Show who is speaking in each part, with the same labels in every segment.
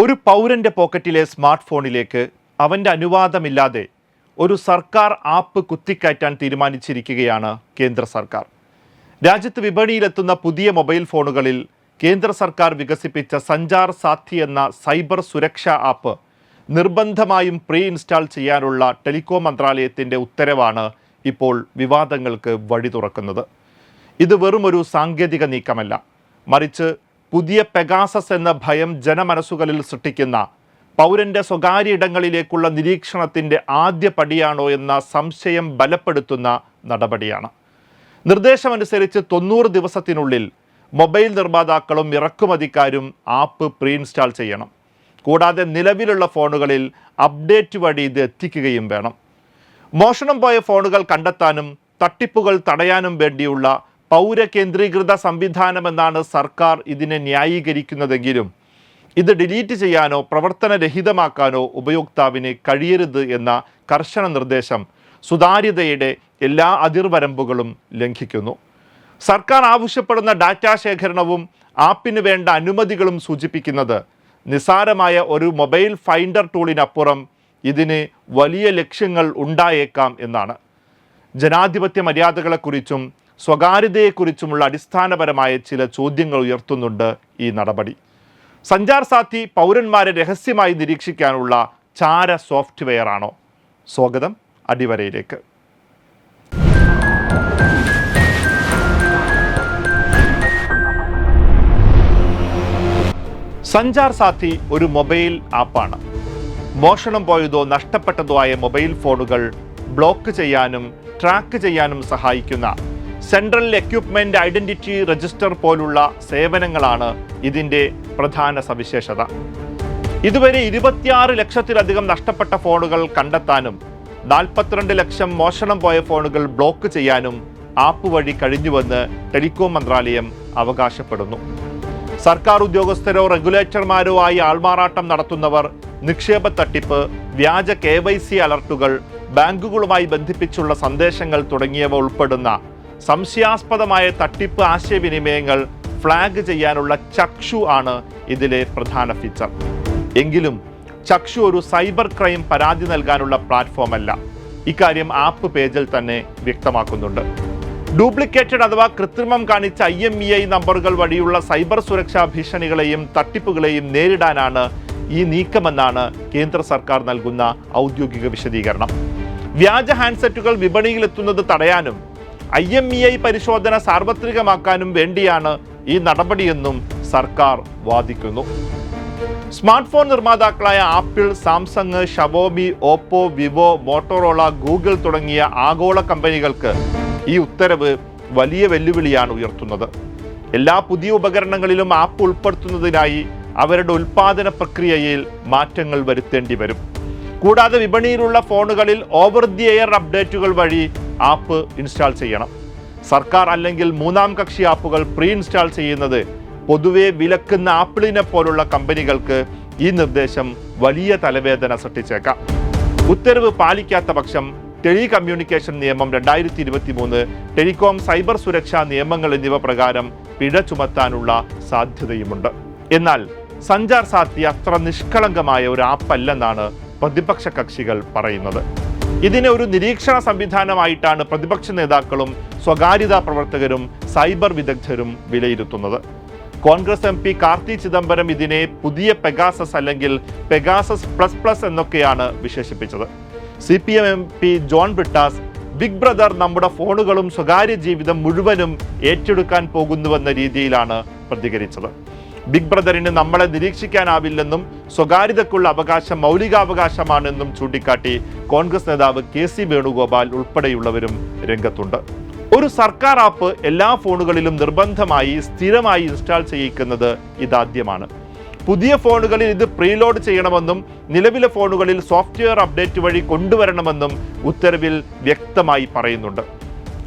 Speaker 1: ഒരു പൗരന്റെ പോക്കറ്റിലെ സ്മാർട്ട് ഫോണിലേക്ക് അവന്റെ അനുവാദമില്ലാതെ ഒരു സർക്കാർ ആപ്പ് കുത്തിക്കയറ്റാൻ തീരുമാനിച്ചിരിക്കുകയാണ് കേന്ദ്ര സർക്കാർ. രാജ്യത്ത് വിപണിയിലെത്തുന്ന പുതിയ മൊബൈൽ ഫോണുകളിൽ കേന്ദ്ര സർക്കാർ വികസിപ്പിച്ച സഞ്ചാർ സാഥി എന്ന സൈബർ സുരക്ഷാ ആപ്പ് നിർബന്ധമായും പ്രീ ഇൻസ്റ്റാൾ ചെയ്യാനുള്ള ടെലികോം മന്ത്രാലയത്തിന്റെ ഉത്തരവാണ് ഇപ്പോൾ വിവാദങ്ങൾക്ക് വഴി തുറക്കുന്നത്. ഇത് വെറുമൊരു സാങ്കേതിക നീക്കമല്ല. മറിച്ച് പുതിയ പെഗാസസ് എന്ന ഭയം ജനമനസ്സുകളിൽ സൃഷ്ടിക്കുന്ന പൗരന്റെ സ്വകാര്യ ഇടങ്ങളിലേക്കുള്ള നിരീക്ഷണത്തിന്റെ ആദ്യ പടിയാണോ എന്ന സംശയം ബലപ്പെടുത്തുന്ന നടപടിയാണ്. നിർദ്ദേശമനുസരിച്ച് തൊണ്ണൂറ് ദിവസത്തിനുള്ളിൽ മൊബൈൽ നിർമ്മാതാക്കളും ഇറക്കുമതിക്കാരും ആപ്പ് പ്രീ ഇൻസ്റ്റാൾ ചെയ്യണം. കൂടാതെ നിലവിലുള്ള ഫോണുകളിൽ അപ്ഡേറ്റ് വഴി ഇത് എത്തിക്കുകയും വേണം. മോഷണം പോയ ഫോണുകൾ കണ്ടെത്താനും തട്ടിപ്പുകൾ തടയാനും വേണ്ടിയുള്ള പൗരകേന്ദ്രീകൃത സംവിധാനമെന്നാണ് സർക്കാർ ഇതിനെ ന്യായീകരിക്കുന്നതെങ്കിലും ഇത് ഡിലീറ്റ് ചെയ്യാനോ പ്രവർത്തനരഹിതമാക്കാനോ ഉപയോക്താവിന് കഴിയരുത് എന്ന കർശന നിർദ്ദേശം സുതാര്യതയുടെ എല്ലാ അതിർവരമ്പുകളും ലംഘിക്കുന്നു. സർക്കാർ ആവശ്യപ്പെടുന്ന ഡാറ്റാ ശേഖരണവും ആപ്പിന് വേണ്ട അനുമതികളും സൂചിപ്പിക്കുന്നത് നിസാരമായ ഒരു മൊബൈൽ ഫൈൻഡർ ടൂളിനപ്പുറം ഇതിന് വലിയ ലക്ഷ്യങ്ങൾ ഉണ്ടായേക്കാം എന്നാണ്. ജനാധിപത്യ മര്യാദകളെക്കുറിച്ചും സ്വകാര്യതയെക്കുറിച്ചുമുള്ള അടിസ്ഥാനപരമായ ചില ചോദ്യങ്ങൾ ഉയർത്തുന്നുണ്ട് ഈ നടപടി. സഞ്ചാർ സാത്തി പൗരന്മാരെ രഹസ്യമായി നിരീക്ഷിക്കാനുള്ള ചാര സോഫ്റ്റ്വെയറാണോ? സ്വാഗതം അടിവരയിലേക്ക്. സഞ്ചാർ സാത്തി ഒരു മൊബൈൽ ആപ്പാണ്. മോഷണം പോയതോ നഷ്ടപ്പെട്ടതോ ആയ മൊബൈൽ ഫോണുകൾ ബ്ലോക്ക് ചെയ്യാനും ട്രാക്ക് ചെയ്യാനും സഹായിക്കുന്ന സെൻട്രൽ എക്യുപ്മെന്റ് ഐഡന്റിറ്റി രജിസ്റ്റർ പോലുള്ള സേവനങ്ങളാണ് ഇതിന്റെ പ്രധാന സവിശേഷത. ഇതുവരെ ഇരുപത്തിയാറ് ലക്ഷത്തിലധികം നഷ്ടപ്പെട്ട ഫോണുകൾ കണ്ടെത്താനും നാൽപ്പത്തിരണ്ട് ലക്ഷം മോഷണം പോയ ഫോണുകൾ ബ്ലോക്ക് ചെയ്യാനും ആപ്പ് വഴി കഴിഞ്ഞുവെന്ന് ടെലികോം മന്ത്രാലയം അവകാശപ്പെടുന്നു. സർക്കാർ ഉദ്യോഗസ്ഥരോ റെഗുലേറ്റർമാരോ ആയി ആൾമാറാട്ടം നടത്തുന്നവർ നിക്ഷേപ തട്ടിപ്പ് വ്യാജ കെ വൈ സി അലർട്ടുകൾ ബാങ്കുകളുമായി ബന്ധിപ്പിച്ചുള്ള സന്ദേശങ്ങൾ തുടങ്ങിയവ ഉൾപ്പെടുന്ന സംശയാസ്പദമായ തട്ടിപ്പ് ആശയവിനിമയങ്ങൾ ഫ്ലാഗ് ചെയ്യാനുള്ള ചക്ഷു ആണ് ഇതിലെ പ്രധാന ഫീച്ചർ എങ്കിലും ചക്ഷു ഒരു സൈബർ ക്രൈം പരാതി നൽകാനുള്ള പ്ലാറ്റ്ഫോം അല്ല. ഇക്കാര്യം ആപ്പ് പേജിൽ തന്നെ വ്യക്തമാക്കുന്നുണ്ട്. ഡ്യൂപ്ലിക്കേറ്റഡ് അഥവാ കൃത്രിമം കാണിച്ച ഐ എം ഇ ഐ നമ്പറുകൾ വഴിയുള്ള സൈബർ സുരക്ഷാ ഭീഷണികളെയും തട്ടിപ്പുകളെയും നേരിടാനാണ് ഈ നീക്കമെന്നാണ് കേന്ദ്ര സർക്കാർ നൽകുന്ന ഔദ്യോഗിക വിശദീകരണം. വ്യാജ ഹാൻഡ്സെറ്റുകൾ വിപണിയിലെത്തുന്നത് തടയാനും ഐ എം ഇ ഐ പരിശോധന സാർവത്രികമാക്കാനും വേണ്ടിയാണ് ഈ നടപടിയെന്നും സർക്കാർ വാദിക്കുന്നു. Smart phone നിർമ്മാതാക്കളായ Apple Samsung Xiaomi Oppo Vivo Motorola Google തുടങ്ങിയ ആഗോള കമ്പനികൾക്ക് ഈ ഉത്തരവ് വലിയ വെല്ലുവിളിയാണ് ഉയർത്തുന്നത്. എല്ലാ പുതിയ ഉപകരണങ്ങളിലും ആപ്പ് ഉൾപ്പെടുത്തുന്നതിനായി അവരുടെ ഉൽപാദന പ്രക്രിയയിൽ മാറ്റങ്ങൾ വരുത്തേണ്ടി വരും. കൂടാതെ വിപണിയിലുള്ള ഫോണുകളിൽ ഓവർ ദി എയർ അപ്ഡേറ്റുകൾ വഴി ആപ്പ് ഇൻസ്റ്റാൾ ചെയ്യണം. സർക്കാർ അല്ലെങ്കിൽ മൂന്നാം കക്ഷി ആപ്പുകൾ പ്രീ ഇൻസ്റ്റാൾ ചെയ്യുന്നത് പൊതുവെ വിലക്കുന്ന ആപ്പിളിനെ പോലുള്ള കമ്പനികൾക്ക് ഈ നിർദ്ദേശം വലിയ തലവേദന സൃഷ്ടിച്ചേക്കാം. ഉത്തരവ് പാലിക്കാത്ത പക്ഷം ടെലി കമ്മ്യൂണിക്കേഷൻ നിയമം രണ്ടായിരത്തി ഇരുപത്തി മൂന്ന് ടെലികോം സൈബർ സുരക്ഷാ നിയമങ്ങൾ എന്നിവ പ്രകാരം പിഴ ചുമത്താനുള്ള സാധ്യതയുമുണ്ട്. എന്നാൽ സഞ്ചാർ സാധ്യ അത്ര നിഷ്കളങ്കമായ ഒരു ആപ്പല്ലെന്നാണ് പ്രതിപക്ഷ കക്ഷികൾ പറയുന്നത്. ഇതിനെ ഒരു നിരീക്ഷണ സംവിധാനമായിട്ടാണ് പ്രതിപക്ഷ നേതാക്കളും സ്വകാര്യതാ പ്രവർത്തകരും സൈബർ വിദഗ്ധരും വിലയിരുത്തുന്നത്. കോൺഗ്രസ് എം പി കാർത്തി ചിദംബരം ഇതിനെ പുതിയ പെഗാസസ് അല്ലെങ്കിൽ പെഗാസസ് പ്ലസ് പ്ലസ് എന്നൊക്കെയാണ് വിശേഷിപ്പിച്ചത്. C P M M P John Brittas big brother നമ്മുടെ ഫോണുകളും സ്വകാര്യ ജീവിതം മുഴുവനും ഏറ്റെടുക്കാൻ പോകുന്നുവെന്ന രീതിയിലാണ് പ്രതികരിച്ചത്. ബിഗ് ബ്രദറിന് നമ്മളെ നിരീക്ഷിക്കാനാവില്ലെന്നും സ്വകാര്യതക്കുള്ള അവകാശം മൗലികാവകാശമാണെന്നും ചൂണ്ടിക്കാട്ടി കോൺഗ്രസ് നേതാവ് കെ സി വേണുഗോപാൽ ഉൾപ്പെടെയുള്ളവരും രംഗത്തുണ്ട്. ഒരു സർക്കാർ ആപ്പ് എല്ലാ ഫോണുകളിലും നിർബന്ധമായി സ്ഥിരമായി ഇൻസ്റ്റാൾ ചെയ്യിക്കുന്നത് ഇതാദ്യമാണ്. പുതിയ ഫോണുകളിൽ ഇത് പ്രീലോഡ് ചെയ്യണമെന്നും നിലവിലെ ഫോണുകളിൽ സോഫ്റ്റ്വെയർ അപ്ഡേറ്റ് വഴി കൊണ്ടുവരണമെന്നും ഉത്തരവിൽ വ്യക്തമായി പറയുന്നുണ്ട്.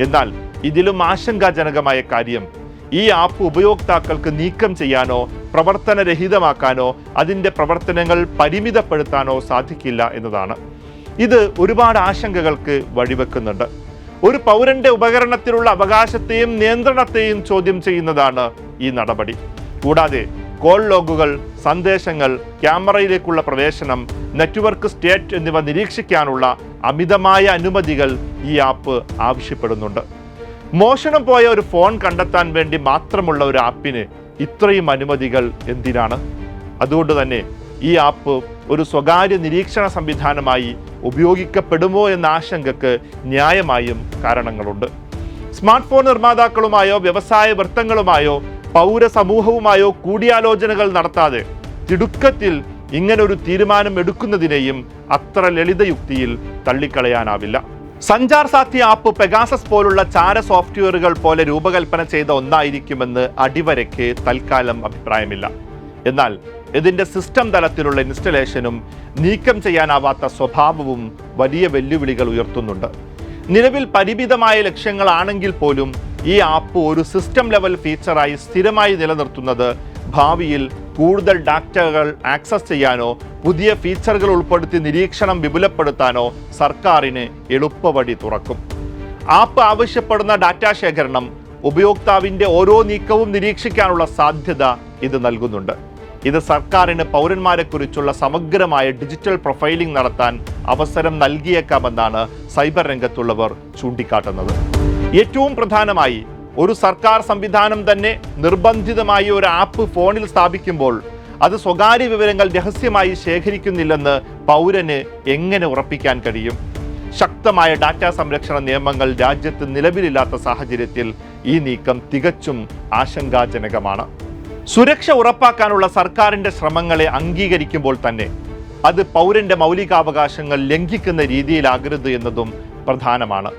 Speaker 1: എന്നാൽ ഇതിലും ആശങ്കാജനകമായ കാര്യം ഈ ആപ്പ് ഉപയോക്താക്കൾക്ക് നീക്കം ചെയ്യാനോ പ്രവർത്തനരഹിതമാക്കാനോ അതിന്റെ പ്രവർത്തനങ്ങൾ പരിമിതപ്പെടുത്താനോ സാധിക്കില്ല എന്നതാണ്. ഇത് ഒരുപാട് ആശങ്കകൾക്ക് വഴിവെക്കുന്നുണ്ട്. ഒരു പൗരന്റെ ഉപകരണത്തിലുള്ള അവകാശത്തെയും നിയന്ത്രണത്തെയും ചോദ്യം ചെയ്യുന്നതാണ് ഈ നടപടി. കൂടാതെ കോൾ ലോഗുകൾ സന്ദേശങ്ങൾ ക്യാമറയിലേക്കുള്ള പ്രവേശനം നെറ്റ്വർക്ക് സ്റ്റേറ്റ് എന്നിവ നിരീക്ഷിക്കാനുള്ള അമിതമായ അനുമതികൾ ഈ ആപ്പ് ആവശ്യപ്പെടുന്നുണ്ട്. മോഷണം പോയ ഒരു ഫോൺ കണ്ടെത്താൻ വേണ്ടി മാത്രമുള്ള ഒരു ആപ്പിന് ഇത്രയും അനുമതികൾ എന്തിനാണ്? അതുകൊണ്ട് തന്നെ ഈ ആപ്പ് ഒരു സ്വകാര്യ നിരീക്ഷണ സംവിധാനമായി ഉപയോഗിക്കപ്പെടുമോ എന്ന ആശങ്കക്ക് ന്യായമായും കാരണങ്ങളുണ്ട്. സ്മാർട്ട് ഫോൺ നിർമ്മാതാക്കളുമായോ വ്യവസായ വൃത്തങ്ങളുമായോ പൗരസമൂഹവുമായോ കൂടിയാലോചനകൾ നടത്താതെ തിടുക്കത്തിൽ ഇങ്ങനൊരു തീരുമാനം എടുക്കുന്നതിനെയും അത്ര ലളിതയുക്തിയിൽ തള്ളിക്കളയാനാവില്ല. സഞ്ചാർ സാധ്യ ആപ്പ് പെഗാസസ് പോലുള്ള ചാര സോഫ്റ്റ്വെയറുകൾ പോലെ രൂപകൽപ്പന ചെയ്ത ഒന്നായിരിക്കുമെന്ന് അടിവരയ്ക്ക് തൽക്കാലം അഭിപ്രായമില്ല. എന്നാൽ ഇതിന്റെ സിസ്റ്റം തലത്തിലുള്ള ഇൻസ്റ്റലേഷനും നീക്കം ചെയ്യാനാവാത്ത സ്വഭാവവും വലിയ വെല്ലുവിളികൾ ഉയർത്തുന്നുണ്ട്. നിലവിൽ പരിമിതമായ ലക്ഷ്യങ്ങളാണെങ്കിൽ പോലും ഈ ആപ്പ് ഒരു സിസ്റ്റം ലെവൽ ഫീച്ചറായി സ്ഥിരമായി നിലനിർത്തുന്നത് ഭാവിയിൽ കൂടുതൽ ഡാറ്റകൾ ആക്സസ് ചെയ്യാനോ പുതിയ ഫീച്ചറുകൾ ഉൾപ്പെടുത്തി നിരീക്ഷണം വിപുലപ്പെടുത്താനോ സർക്കാരിന് എളുപ്പവഴി തുറക്കും. ആപ്പ് ആവശ്യപ്പെടുന്ന ഡാറ്റാ ശേഖരണം ഉപയോക്താവിന്റെ ഓരോ നീക്കവും നിരീക്ഷിക്കാനുള്ള സാധ്യത ഇത് നൽകുന്നുണ്ട്. ഇത് സർക്കാരിന് പൗരന്മാരെക്കുറിച്ചുള്ള സമഗ്രമായ ഡിജിറ്റൽ പ്രൊഫൈലിംഗ് നടത്താൻ അവസരം നൽകിയേക്കാമെന്നാണ് സൈബർ രംഗത്തുള്ളവർ ചൂണ്ടിക്കാട്ടുന്നത്. ഏറ്റവും പ്രധാനമായി ഒരു സർക്കാർ സംവിധാനം തന്നെ നിർബന്ധിതമായി ഒരു ആപ്പ് ഫോണിൽ സ്ഥാപിക്കുമ്പോൾ അത് സ്വകാര്യ വിവരങ്ങൾ രഹസ്യമായി ശേഖരിക്കുന്നില്ലെന്ന് പൗരന് എങ്ങനെ ഉറപ്പിക്കാൻ കഴിയും? ശക്തമായ ഡാറ്റാ സംരക്ഷണ നിയമങ്ങൾ രാജ്യത്ത് നിലവിലില്ലാത്ത സാഹചര്യത്തിൽ ഈ നീക്കം തികച്ചും ആശങ്കാജനകമാണ്. സുരക്ഷ ഉറപ്പാക്കാനുള്ള സർക്കാരിന്റെ ശ്രമങ്ങളെ അംഗീകരിക്കുമ്പോൾ തന്നെ അത് പൗരന്റെ മൗലികാവകാശങ്ങൾ ലംഘിക്കുന്ന രീതിയിലാകരുത് എന്നതും പ്രധാനമാണ്.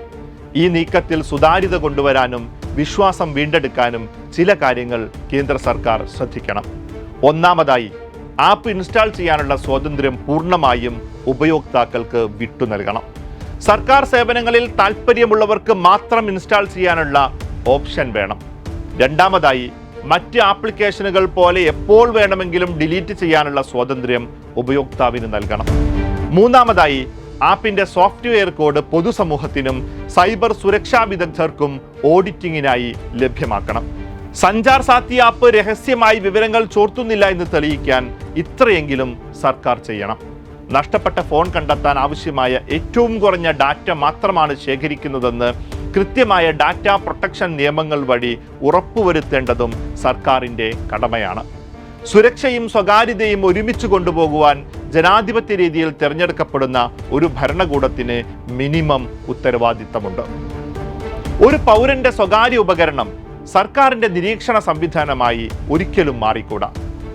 Speaker 1: ഈ നീക്കത്തിൽ സുതാര്യത കൊണ്ടുവരാനും വിശ്വാസം വീണ്ടെടുക്കാനും ചില കാര്യങ്ങൾ കേന്ദ്ര സർക്കാർ ശ്രദ്ധിക്കണം. ഒന്നാമതായി ആപ്പ് ഇൻസ്റ്റാൾ ചെയ്യാനുള്ള സ്വാതന്ത്ര്യം പൂർണമായും ഉപയോക്താക്കൾക്ക് വിട്ടു നൽകണം. സർക്കാർ സേവനങ്ങളിൽ താൽപ്പര്യമുള്ളവർക്ക് മാത്രം ഇൻസ്റ്റാൾ ചെയ്യാനുള്ള ഓപ്ഷൻ വേണം. രണ്ടാമതായി മറ്റ് ആപ്ലിക്കേഷനുകൾ പോലെ എപ്പോൾ വേണമെങ്കിലും ഡിലീറ്റ് ചെയ്യാനുള്ള സ്വാതന്ത്ര്യം ഉപയോക്താവിന് നൽകണം. മൂന്നാമതായി ആപ്പിന്റെ സോഫ്റ്റ്വെയർ കോഡ് പൊതുസമൂഹത്തിനും സൈബർ സുരക്ഷാ വിദഗ്ധർക്കും ഓഡിറ്റിംഗിനായി ലഭ്യമാക്കണം. സഞ്ചാർ സാത്തി ആപ്പ് രഹസ്യമായി വിവരങ്ങൾ ചോർത്തുന്നില്ല എന്ന് തെളിയിക്കാൻ ഇത്രയെങ്കിലും സർക്കാർ ചെയ്യണം. നഷ്ടപ്പെട്ട ഫോൺ കണ്ടെത്താൻ ആവശ്യമായ ഏറ്റവും കുറഞ്ഞ ഡാറ്റ മാത്രമാണ് ശേഖരിക്കുന്നതെന്ന് കൃത്യമായ ഡാറ്റ പ്രൊട്ടക്ഷൻ നിയമങ്ങൾ വഴി ഉറപ്പുവരുത്തേണ്ടതും സർക്കാരിന്റെ കടമയാണ്. സുരക്ഷയും സ്വകാര്യതയും ഒരുമിച്ച് കൊണ്ടുപോകുവാൻ ജനാധിപത്യ രീതിയിൽ തിരഞ്ഞെടുക്കപ്പെടുന്ന ഒരു ഭരണകൂടത്തിന് മിനിമം ഉത്തരവാദിത്തമുണ്ട്. ഒരു പൗരന്റെ സ്വകാര്യ ഉപകരണം സർക്കാരിന്റെ നിരീക്ഷണ സംവിധാനമായി ഒരിക്കലും മാറിക്കൂടാ.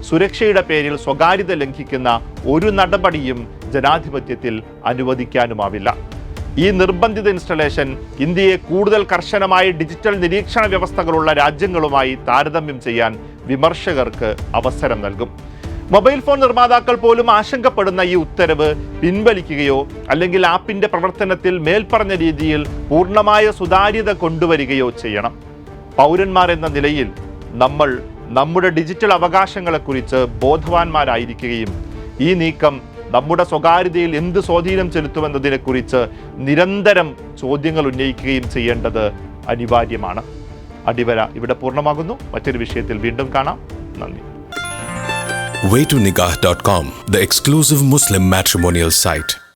Speaker 1: സുരക്ഷയുടെ പേരിൽ സ്വകാര്യത ലംഘിക്കുന്ന ഒരു നടപടിയും ജനാധിപത്യത്തിൽ അനുവദിക്കാനുമാവില്ല. ഈ നിർബന്ധിത ഇൻസ്റ്റലേഷൻ ഇന്ത്യയെ കൂടുതൽ കർശനമായ ഡിജിറ്റൽ നിരീക്ഷണ വ്യവസ്ഥകളുള്ള രാജ്യങ്ങളുമായി താരതമ്യം ചെയ്യാൻ വിമർശകർക്ക് അവസരം നൽകും. മൊബൈൽ ഫോൺ നിർമ്മാതാക്കൾ പോലും ആശങ്കപ്പെടുന്ന ഈ ഉത്തരവ് പിൻവലിക്കുകയോ അല്ലെങ്കിൽ ആപ്പിന്റെ പ്രവർത്തനത്തിൽ മേൽപ്പറഞ്ഞ രീതിയിൽ പൂർണമായ സുതാര്യത കൊണ്ടുവരികയോ ചെയ്യണം. പൗരന്മാർ എന്ന നിലയിൽ നമ്മൾ നമ്മുടെ ഡിജിറ്റൽ അവകാശങ്ങളെക്കുറിച്ച് ബോധവാന്മാരായിരിക്കുകയും ഈ നീക്കം നമ്മുടെ സ്വകാര്യതയിൽ എന്ത് സ്വാധീനം ചെലുത്തുമെന്നതിനെക്കുറിച്ച് നിരന്തരം ചോദ്യങ്ങൾ ഉന്നയിക്കുകയും ചെയ്യേണ്ടത് അനിവാര്യമാണ്. അടിവര ഇവിടെ പൂർണമാകുന്നു. മറ്റൊരു വിഷയത്തിൽ വീണ്ടും കാണാം. നന്ദി.
Speaker 2: Waytonikah.com, the exclusive Muslim matrimonial site.